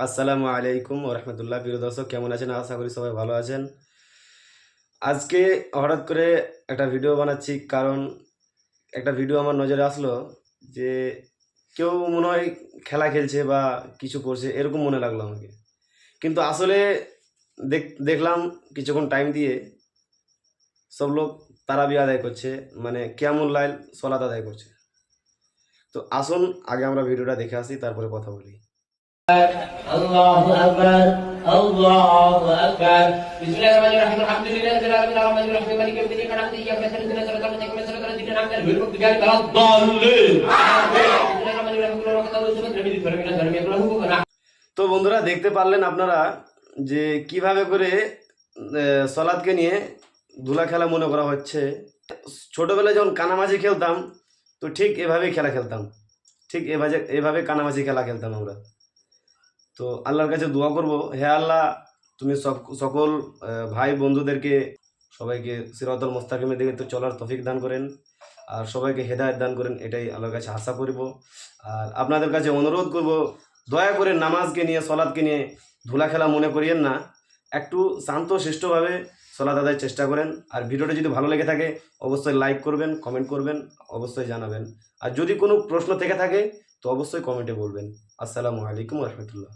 আসসালামু আলাইকুম রহমতুল্লাহ, প্রিয় দর্শক, কেমন আছেন? আশা করি সবাই ভালো আছেন। আজকে হঠাৎ করে একটা ভিডিও বানাচ্ছি, কারণ একটা ভিডিও আমার নজরে আসলো যে কেউ মনে হয় খেলা খেলছে বা কিছু করছে, এরকম মনে লাগল আমাকে। কিন্তু আসলে দেখ, দেখলাম কিছুক্ষণ টাইম দিয়ে সব লোক তারাবি আদায় করছে মানে কেমন লাইল সলাত আদায় করছে। তো আসুন, আগে আমরা ভিডিওটা দেখে আসি, তারপরে কথা বলি। الله أكبر الله أكبر بسم الله الرحمن الرحيم الحمد لله رب العالمين الرحمن الرحيم مالك يوم الدين نعبد إياك نستعين اهدنا الصراط المستقيم صراط الذين أنعمت عليهم غير المغضوب عليهم ولا الضالين بسم الله الرحمن الرحيم قل هو الله أحد الصمد لم يلد ولم يولد ولم يكن له كفوا أحد তো বন্ধুরা দেখতে পারলেন আপনারা যে কিভাবে করে আহ, সলাদকে নিয়ে ধুলা খেলা মনে করা হচ্ছে ছোটবেলায় যখন কানামাছি খেলতাম তো ঠিক এভাবেই খেলা খেলতাম ঠিক এভাবে এভাবে কানামাছি খেলা খেলতাম আমরা তো আল্লাহর কাছে দোয়া করব। হে আল্লাহ, তুমি সকল ভাই বন্ধুদেরকে, সবাইকে সিরাতুল মোস্তাকিমের দিকে তো চলার তফিক দান করেন। আর সবাইকে হেদায়ত দান করেন, এটাই আল্লাহর কাছে আশা করব। আর আপনাদের কাছে অনুরোধ করব, দয়া করে নামাজকে নিয়ে, সলাদকে নিয়ে ধুলা খেলা মনে করিয়েন না। একটু শান্ত, শিষ্টভাবে সলাদ আদায়ের চেষ্টা করেন। আর ভিডিওটা যদি ভালো লেগে থাকে, অবশ্যই লাইক করবেন, কমেন্ট করবেন, অবশ্যই জানাবেন। আর যদি কোনো প্রশ্ন থেকে থাকে, তো অবশ্যই কমেন্টে বলবেন। আসসালামু আলাইকুম রহমতুল্লাহ।